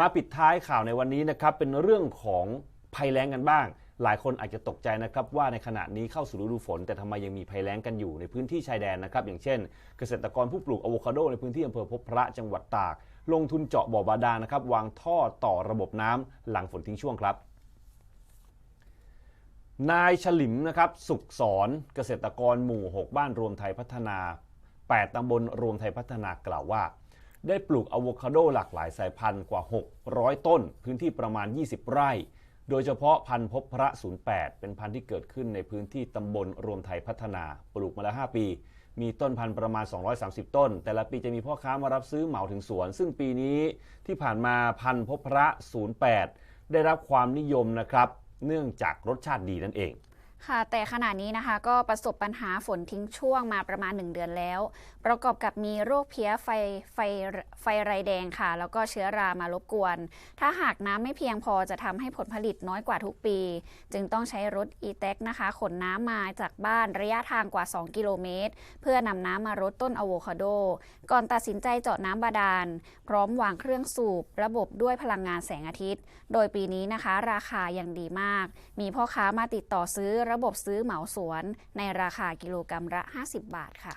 มาปิดท้ายข่าวในวันนี้นะครับเป็นเรื่องของภัยแล้งกันบ้าง หลายคนอาจจะตกใจนะครับว่าในขณะนี้เข้าสู่ฤดูฝน แต่ทำไมยังมีภัยแล้งกันอยู่ในพื้นที่ชายแดนนะครับอย่างเช่น เกษตรกรผู้ปลูกอะโวคาโดในพื้นที่อำเภอพบพระจังหวัดตาก ลงทุนเจาะบ่อบาดาลนะครับวางท่อต่อระบบน้ำหลังฝนทิ้งช่วงครับนายฉลิมนะครับสุขสอนเกษตรกรหมู่ 6 บ้านรวมไทยพัฒนา 8ตำบลรวมไทยพัฒนากล่าวว่า ได้ปลูกอะโวคาโดหลากหลายสายพันธุ์กว่า 600 ต้น พื้นที่ประมาณ 20 ไร่ โดยเฉพาะพันธุ์พบพระ 08 เป็นพันธุ์ที่เกิดขึ้นในพื้นที่ตำบลรวมไทยพัฒนา ปลูกมาแล้ว 5 ปี มีต้นพันธุ์ประมาณ 230 ต้น แต่ละปีจะมีพ่อค้ามารับซื้อเหมาถึงสวน ซึ่งปีนี้ที่ผ่านมาพันธุ์พบพระ 08 ได้รับความนิยมนะครับ เนื่องจากรสชาติดีนั่นเอง ค่ะแต่ขณะนี้นะคะก็ประสบปัญหาฝนทิ้งช่วงมาประมาณ 1 เดือนแล้ว ประกอบกับมีโรคเพี้ยไฟไฟไฟไรแดงค่ะ แล้วก็เชื้อรามารบกวน ถ้าหากน้ำไม่เพียงพอจะทำให้ผลผลิตน้อยกว่าทุกปี จึงต้องใช้รถ e t e c นะคะ ขนน้ำมาจากบ้านระยะทางกว่า 2 กิโลเมตร เพื่อนำน้ำมารดต้นอะโวคาโด ก่อนตัดสินใจเจาะน้ำบาดาล พร้อมวางเครื่องสูบ ระบบด้วยพลังงานแสงอาทิตย์ โดยปีนี้นะคะ ราคายังดีมาก มีพ่อค้ามาติดต่อซื้อระบบซื้อเหมาสวนในราคากิโลกรรัมละ 50 บาทค่ะ